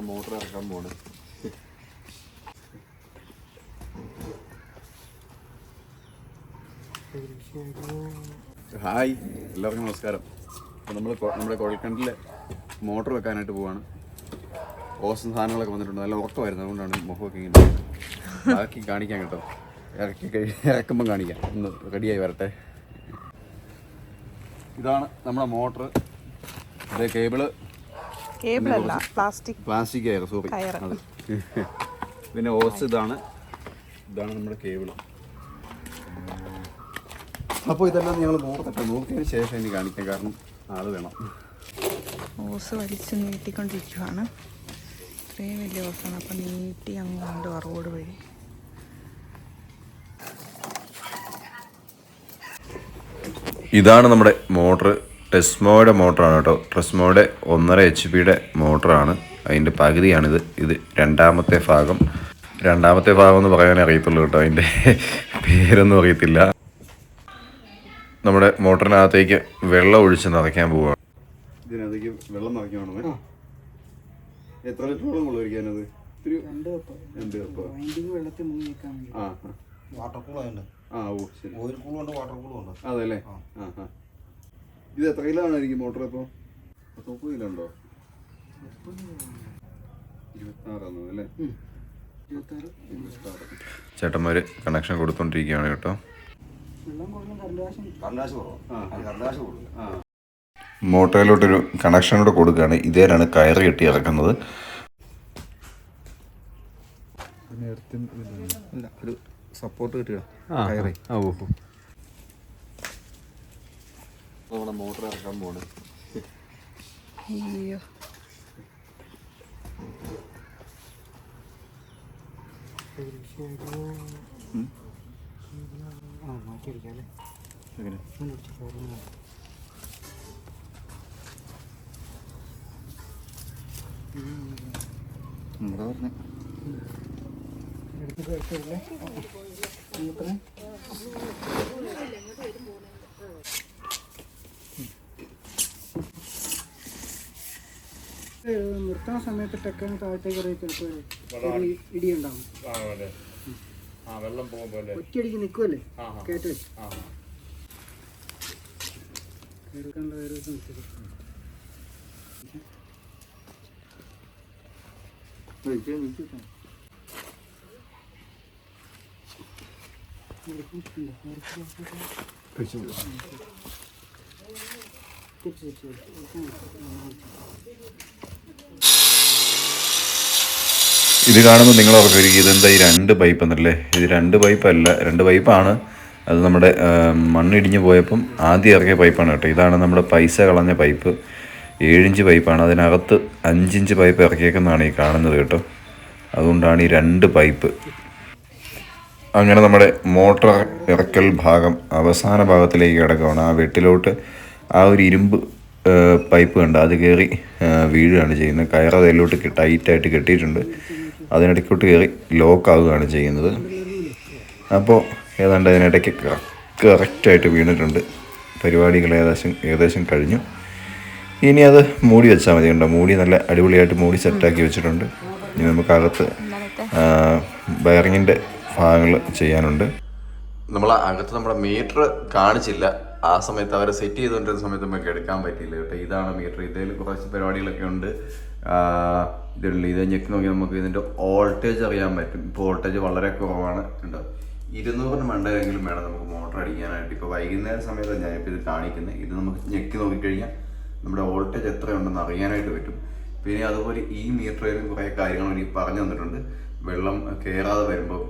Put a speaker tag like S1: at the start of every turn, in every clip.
S1: നമ്മുടെ മോട്ടർ ഇറക്കാൻ പോണ്. ഹായ് എല്ലാവർക്കും നമസ്കാരം. നമ്മൾ നമ്മുടെ കുഴൽക്കിണറ്റിൽ മോട്ടർ വെക്കാനായിട്ട് പോവാണ്. ഓസ് സാധനങ്ങളൊക്കെ വന്നിട്ടുണ്ട്. നല്ല ഉറക്കമായിരുന്നു. അതുകൊണ്ടാണ് മുഖമൊക്കെ ഇങ്ങനെ ബാക്കി കാണിക്കാൻ കേട്ടോ. ഇറക്കി കഴി ഇറക്കുമ്പം കാണിക്കാം. ഒന്ന് റെഡിയായി വരട്ടെ. ഇതാണ് നമ്മുടെ മോട്ടർ. കേബിൾ.
S2: കേബിൾ അല്ല പ്ലാസ്റ്റിക്
S1: പ്ലാസ്റ്റിക് കയറ് സോറി. അതെ. പിന്നെ ഓസ് ഇതാണ്. ഇതാണ് നമ്മുടെ കേബിൾ അപ്പോൾ ഇതെല്ലാം ഞങ്ങൾ നോക്കട്ടെ നോക്കിയതിന് ശേഷം ഇനി കാണിക്കാം. കാരണം ആൾ വേണം.
S2: ഓസ് വലിച്ച് നീട്ടിക്കൊണ്ടിരിക്കുവാണ്. ഇത്രയും വലിയ ഓസാണ്. അപ്പം നീട്ടി അങ്ങ് കൊണ്ട് റോഡ് വഴി.
S3: ഇതാണ് നമ്മുടെ മോട്ടർ. ടെസ്മോയുടെ മോട്ടറാണ് കേട്ടോ. ടെസ്മോയുടെ ഒന്നര എച്ച് പിയുടെ മോട്ടറാണ്. അതിന്റെ പകുതിയാണിത്. ഇത് രണ്ടാമത്തെ ഭാഗം. രണ്ടാമത്തെ ഭാഗം എന്ന് പറയാനേ അറിയത്തുള്ളൂ കേട്ടോ. അതിന്റെ പേരൊന്നും അറിയത്തില്ല. നമ്മുടെ മോട്ടറിനകത്തേക്ക് വെള്ളം ഒഴിച്ച് നിറയ്ക്കാൻ പോവുകയാണ്
S1: ഇതിനകത്തേക്ക് വെള്ളം എത്ര ലിറ്റർ വെള്ളം
S4: രണ്ട് കപ്പ്. വെള്ളത്തിൽ മുങ്ങി നിൽക്കാൻ
S1: ആ.
S5: വാട്ടർ കൂളുണ്ട്
S1: ആ ഓ ശരി.
S5: ഓയിൽ കൂളുണ്ട് വാട്ടർ കൂളുണ്ട് അതെ
S1: അല്ലേ? ആ ആ. ഇത് എത്ര കിലോ ആണ് എനിക്ക് മോട്ടർ ഇപ്പോൾ മുപ്പത് കിലോ ഉണ്ടോ? ഇരുപത്താറാണ് അല്ലേ?
S3: ചേട്ടന്മാർ കണക്ഷൻ കൊടുത്തോണ്ടിരിക്കുകയാണ് കേട്ടോ.
S1: മോട്ടോയിലോട്ടൊരു
S3: മോട്ടറിലോട്ടൊരു കണക്ഷൻ കൂടെ കൊടുക്കുകയാണ്. ഇതേലാണ് കയറ് കെട്ടി ഇറക്കുന്നത്.
S5: ഇല്ല ഒരു സപ്പോർട്ട് കിട്ടിയോ
S1: കയറി. ഓഹോ ഓ. നമ്മുടെ മോട്ടർ ഇറക്കാൻ പോണ്.
S2: അയ്യോ.
S1: എന്താ പറഞ്ഞേ.
S4: ഇത്രയും നിർത്തുന്ന സമയത്ത് ടെക്കാൻ താഴത്തേക്ക് ഇറങ്ങി ചിലപ്പോൾ ഒരു ഇടി ഉണ്ടാവും ഒറ്റയടിക്ക് നിൽക്കുമല്ലേ കയറ്റി ഒരു ദിവസം നിൽക്കരുത്. തിരിച്ച് തിരിച്ച് തിരിച്ച്.
S3: ഇത് കാണുമ്പോൾ നിങ്ങൾ ഓർക്കുമായിരിക്കും ഇതെന്താ ഈ രണ്ട് പൈപ്പ് എന്നല്ലേ? ഇത് രണ്ട് പൈപ്പല്ല രണ്ട് പൈപ്പാണ് അത് നമ്മുടെ മണ്ണിടിഞ്ഞ് പോയപ്പം ആദ്യം ഇറങ്ങിയ പൈപ്പാണ് കേട്ടോ. ഇതാണ് നമ്മുടെ പൈസ കളഞ്ഞ പൈപ്പ് ഏഴിഞ്ച് പൈപ്പാണ് അതിനകത്ത് അഞ്ചിഞ്ച് പൈപ്പ് ഇറക്കിയേക്കുന്നതാണ് ഈ കാണുന്നത് കേട്ടോ. അതുകൊണ്ടാണ് ഈ രണ്ട് പൈപ്പ് അങ്ങനെ നമ്മുടെ മോട്ടർ ഇറക്കൽ ഭാഗം അവസാന ഭാഗത്തിലേക്ക് കിടക്കുകയാണ്. ആ വെട്ടിലോട്ട് ആ ഒരു ഇരുമ്പ് പൈപ്പ് കണ്ട് അത് കയറി വീഴുകയാണ് ചെയ്യുന്നത്. കയറ് അതിലോട്ട് ടൈറ്റായിട്ട് കെട്ടിയിട്ടുണ്ട്. അതിനിടയ്ക്കോട്ട് കയറി ലോക്ക് ആവുകയാണ് ചെയ്യുന്നത്. അപ്പോൾ ഏതാണ്ട് അതിനിടയ്ക്ക് കറക്റ്റായിട്ട് വീണിട്ടുണ്ട്. പരിപാടികൾ ഏകദേശം ഏകദേശം കഴിഞ്ഞു. ഇനി അത് മൂടി വെച്ചാൽ മതി കണ്ടോ? മൂടി നല്ല അടിപൊളിയായിട്ട് മൂടി സെറ്റാക്കി വെച്ചിട്ടുണ്ട്. ഇനി നമുക്കകത്ത് വയറിങ്ങിന്റെ ഭാഗങ്ങൾ ചെയ്യാനുണ്ട്. നമ്മൾ അകത്ത് നമ്മുടെ മീറ്റർ കാണിച്ചില്ല. ആ സമയത്ത് അവരെ സെറ്റ് ചെയ്തുകൊണ്ടിരുന്ന സമയത്ത് നമുക്ക് എടുക്കാൻ പറ്റിയില്ല കേട്ടോ. ഇതാണ് മീറ്റർ ഇതിൽ കുറച്ച് പരിപാടികളൊക്കെ ഉണ്ട്. ഇതിലുള്ള ഇത് ഞെക്കി നോക്കി നമുക്ക് ഇതിന്റെ വോൾട്ടേജ് അറിയാൻ പറ്റും. ഇപ്പോൾ വോൾട്ടേജ് വളരെ കുറവാണ് ഉണ്ടോ ഇരുന്നൂറിന് മണ്ടരെങ്കിലും വേണം നമുക്ക് മോട്ടർ അടിക്കാനായിട്ട്. ഇപ്പോൾ വൈകുന്നേര സമയത്താണ് ഞാനിപ്പോൾ ഇത് കാണിക്കുന്നത് ഇത് നമുക്ക് ഞെക്കി നോക്കിക്കഴിഞ്ഞാൽ നമ്മുടെ വോൾട്ടേജ് എത്രയുണ്ടെന്ന് അറിയാനായിട്ട് പറ്റും. പിന്നെ അതുപോലെ ഈ മീറ്ററിലും കുറേ കാര്യങ്ങൾ എനിക്ക് പറഞ്ഞു തന്നിട്ടുണ്ട്. വെള്ളം കയറാതെ വരുമ്പോൾ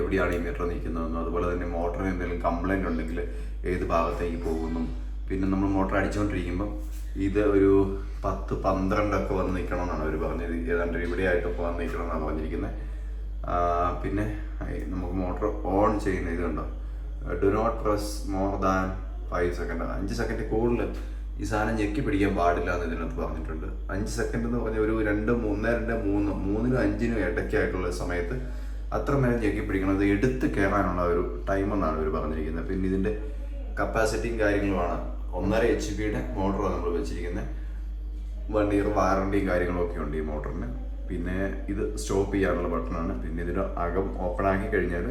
S3: എവിടെയാണ് ഈ മീറ്റർ നിൽക്കുന്നതെന്നും അതുപോലെ തന്നെ മോട്ടറിന് എന്തെങ്കിലും കംപ്ലൈന്റ് ഉണ്ടെങ്കിൽ ഏത് ഭാഗത്തേക്ക് പോകുന്നു പിന്നെ നമ്മൾ മോട്ടർ അടിച്ചുകൊണ്ടിരിക്കുമ്പോൾ ഇത് ഒരു പത്ത് പന്ത്രണ്ടൊക്കെ വന്ന് നിൽക്കണം എന്നാണ് അവർ പറഞ്ഞത്. ഏതാണ്ട് ഇവിടെ ആയിട്ടൊക്കെ വന്ന് നിൽക്കണമെന്നാണ് പറഞ്ഞിരിക്കുന്നത് പിന്നെ നമുക്ക് മോട്ടർ ഓൺ ചെയ്യുന്ന ഇതുണ്ടോ? Do not press more than five second അഞ്ച് സെക്കൻഡ് കൂടുതൽ ഈ സാധനം ഞെക്കി പിടിക്കാൻ പാടില്ല എന്ന് ഇതിനകത്ത് പറഞ്ഞിട്ടുണ്ട്. അഞ്ച് സെക്കൻഡ് എന്ന് പറഞ്ഞ ഒരു രണ്ട് മൂന്ന് രണ്ട് മൂന്ന് മൂന്നിനും അഞ്ചിനും ഇടയ്ക്കായിട്ടുള്ള സമയത്ത് അത്ര നേരം ഞെക്കി പിടിക്കണം അത് എടുത്ത് കയറാനുള്ള ഒരു ടൈം എന്നാണ് ഇവർ പറഞ്ഞിരിക്കുന്നത്. പിന്നെ ഇതിന്റെ കപ്പാസിറ്റിയും കാര്യങ്ങളുമാണ്. ഒന്നര എച്ച് പിയുടെ മോട്ടറാണ് നമ്മൾ വെച്ചിരിക്കുന്നത് വൺ ഇയർ വാറണ്ടിയും കാര്യങ്ങളൊക്കെ ഉണ്ട് ഈ മോട്ടറിന്. പിന്നെ ഇത് സ്റ്റോപ്പ് ചെയ്യാനുള്ള ബട്ടണാണ് പിന്നെ ഇതിന്റെ അകം ഓപ്പൺ ആക്കി കഴിഞ്ഞാൽ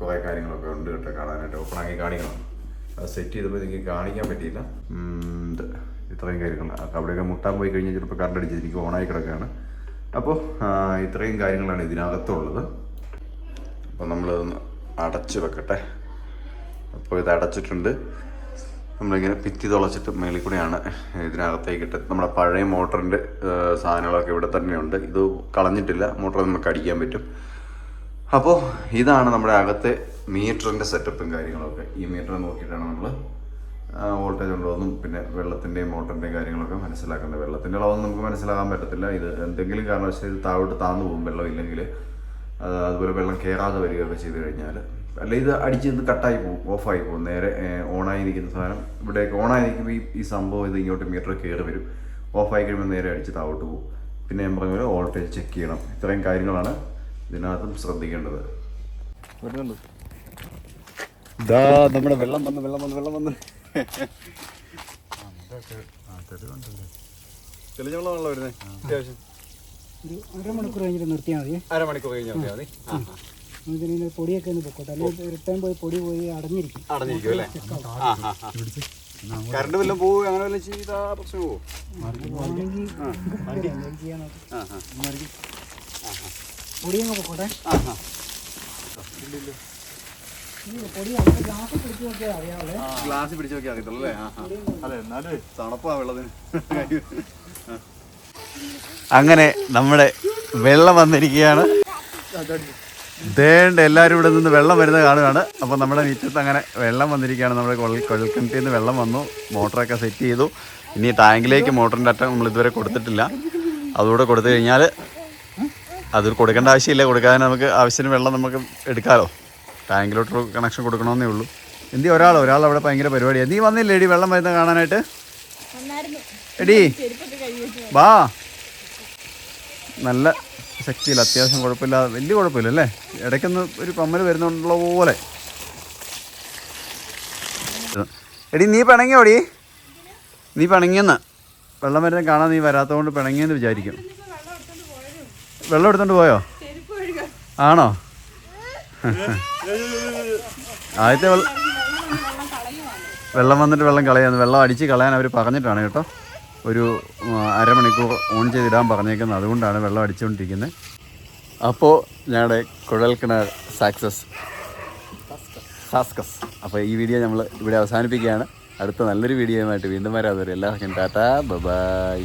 S3: കുറേ കാര്യങ്ങളൊക്കെ ഉണ്ട് കേട്ടോ കാണാനായിട്ട്. ഓപ്പൺ ആക്കി കാണിക്കണം. അത് സെറ്റ് ചെയ്തപ്പോൾ എനിക്ക് കാണിക്കാൻ പറ്റിയില്ല. ഇത്രയും കാര്യങ്ങൾ. അവിടെയൊക്കെ മുട്ടാൻ പോയി കഴിഞ്ഞാൽ ചിലപ്പോൾ കറണ്ട് അടിച്ചിരിക്കും ഓണായി കിടക്കുകയാണ്. അപ്പോൾ ഇത്രയും കാര്യങ്ങളാണ് ഇതിനകത്തുള്ളത്. അപ്പോൾ നമ്മളിതൊന്ന് അടച്ച് വെക്കട്ടെ. അപ്പോൾ ഇത് അടച്ചിട്ടുണ്ട്. നമ്മളിങ്ങനെ ഭിത്തി തുളച്ചിട്ട് മേളിൽ കൂടെയാണ് ഇതിനകത്തേക്ക് ഇട്ട് നമ്മുടെ പഴയ മോട്ടറിന്റെ സാധനങ്ങളൊക്കെ ഇവിടെ തന്നെയുണ്ട്. ഇത് കളഞ്ഞിട്ടില്ല. മോട്ടർ നമുക്ക് അടിക്കാൻ പറ്റും. അപ്പോൾ ഇതാണ് നമ്മുടെ അകത്തെ മീറ്ററിന്റെ സെറ്റപ്പും കാര്യങ്ങളൊക്കെ. ഈ മീറ്റർ നോക്കിയിട്ടാണ് നമ്മൾ വോൾട്ടേജ് ഉണ്ടോയെന്നും പിന്നെ വെള്ളത്തിന്റെയും മോട്ടറിന്റെയും കാര്യങ്ങളൊക്കെ മനസ്സിലാക്കുന്നത് വെള്ളത്തിന്റെ അളവൊന്നും നമുക്ക് മനസ്സിലാക്കാൻ പറ്റത്തില്ല. ഇത് എന്തെങ്കിലും കാരണവശാൽ ഇത് താഴോട്ട് താന്നു പോകും വെള്ളം ഇല്ലെങ്കിൽ. അതുപോലെ വെള്ളം കയറാതെ വരികയൊക്കെ ചെയ്ത് കഴിഞ്ഞാൽ അല്ല ഇത് അടിച്ച് ഇത് കട്ടായി പോകും ഓഫായി പോകും. നേരെ ഓണായി നിൽക്കുന്ന സാധനം ഇവിടേക്ക് ഓണായി നിൽക്കുമ്പോൾ ഈ ഈ സംഭവം ഇത് ഇങ്ങോട്ട് മീറ്റർ കയറി വരും. ഓഫായി കഴിയുമ്പോൾ നേരെ അടിച്ച് താഴോട്ട് പോകും. പിന്നെ ഞാൻ പറഞ്ഞ പോലെ വോൾട്ടേജ് ചെക്ക് ചെയ്യണം. ഇത്രയും കാര്യങ്ങളാണ് ഇതിനകത്തും ശ്രദ്ധിക്കേണ്ടത്.
S1: വരുന്നുണ്ട്. ഇതാ നമ്മുടെ വെള്ളം വന്ന് വെള്ളം വന്ന് വെള്ളം വന്ന്. തെളിഞ്ഞ വെള്ളമാണല്ലോ വരുന്നത് അത്യാവശ്യം.
S4: ഒരു അരമണിക്കൂർ കഴിഞ്ഞിട്ട് നിർത്തിയാൽ മതി.
S1: അരമണിക്കൂർ കഴിഞ്ഞാൽ മതി. ആ.
S4: ഇതിന് പൊടിയൊക്കെ ഒന്ന് പൊക്കോട്ടെ. അല്ലെങ്കിൽ റിട്ടേൺ പോയി പൊടി പോയി അടഞ്ഞിരിക്കും.
S1: അടഞ്ഞിരിക്കും അല്ലേ? കറണ്ട് വല്ലതും പോവുക അങ്ങനെ വല്ലതും ചെയ്താ പ്രശ്നം ആ
S4: പൊക്കോട്ടെ. ഗ്ലാസ് പിടിച്ചു നോക്കിയാൽ
S1: അറിയത്തുള്ളൂ അല്ലേ. അതെ എന്നാലും തണുപ്പാ വെള്ളത്തിന്. അങ്ങനെ നമ്മുടെ വെള്ളം വന്നിരിക്കുകയാണ്. ദേണ്ട എല്ലാവരും ഇവിടെ നിന്ന് വെള്ളം വരുന്നത് കാണുകയാണ്. അപ്പോൾ നമ്മുടെ മിറ്റത്ത് അങ്ങനെ വെള്ളം വന്നിരിക്കുകയാണ്. നമ്മുടെ കുഴൽ കുഴൽക്കിണറ്റിൽ നിന്ന് വെള്ളം വന്നു. മോട്ടറൊക്കെ സെറ്റ് ചെയ്തു. ഇനി ടാങ്കിലേക്ക് മോട്ടറിന്റെ അറ്റം നമ്മൾ ഇതുവരെ കൊടുത്തിട്ടില്ല. അതുകൂടെ കൊടുത്തു കഴിഞ്ഞാൽ അത് കൊടുക്കേണ്ട ആവശ്യമില്ല. കൊടുക്കാതെ നമുക്ക് ആവശ്യത്തിന് വെള്ളം നമുക്ക് എടുക്കാമല്ലോ ടാങ്കിലോട്ട് കണക്ഷൻ കൊടുക്കണമെന്നേ ഉള്ളൂ. എന്തി ഒരാൾ ഒരാൾ അവിടെ ഭയങ്കര പരിപാടിയാണ് നീ വന്നില്ലേ എടി? വെള്ളം വരുന്ന കാണാനായിട്ട്. എടി വാ. നല്ല ശക്തിയില്ല. അത്യാവശ്യം കുഴപ്പമില്ല. വലിയ കുഴപ്പമില്ല അല്ലേ? ഇടയ്ക്കൊന്ന് ഒരു പമ്മൽ വരുന്നുണ്ടുള്ള പോലെ. എടി നീ പിണങ്ങിയോടി നീ പിണങ്ങിയെന്ന്. വെള്ളം വരുന്ന കാണാൻ നീ വരാത്തതുകൊണ്ട് പിണങ്ങിയെന്ന് വിചാരിക്കും വെള്ളം എടുത്തോണ്ട് പോയോ? ആണോ? ആദ്യത്തെ വെള്ളം വെള്ളം വന്നിട്ട് വെള്ളം കളയാന്ന്. വെള്ളം അടിച്ച് കളയാൻ അവർ പറഞ്ഞിട്ടാണ് കേട്ടോ. ഒരു അരമണിക്കൂർ ഓൺ ചെയ്തിടാൻ പറഞ്ഞേക്കുന്നത്. അതുകൊണ്ടാണ് വെള്ളം അടിച്ചുകൊണ്ടിരിക്കുന്നത് അപ്പോൾ ഞങ്ങളുടെ കുഴൽ കിണർ സക്സസ് സാസ്കസ് അപ്പോൾ ഈ വീഡിയോ നമ്മൾ ഇവിടെ അവസാനിപ്പിക്കുകയാണ്. അടുത്ത നല്ലൊരു വീഡിയോയുമായിട്ട് വീണ്ടും വരാതെ വരും എല്ലാവർക്കും ടാറ്റാ. ബൈ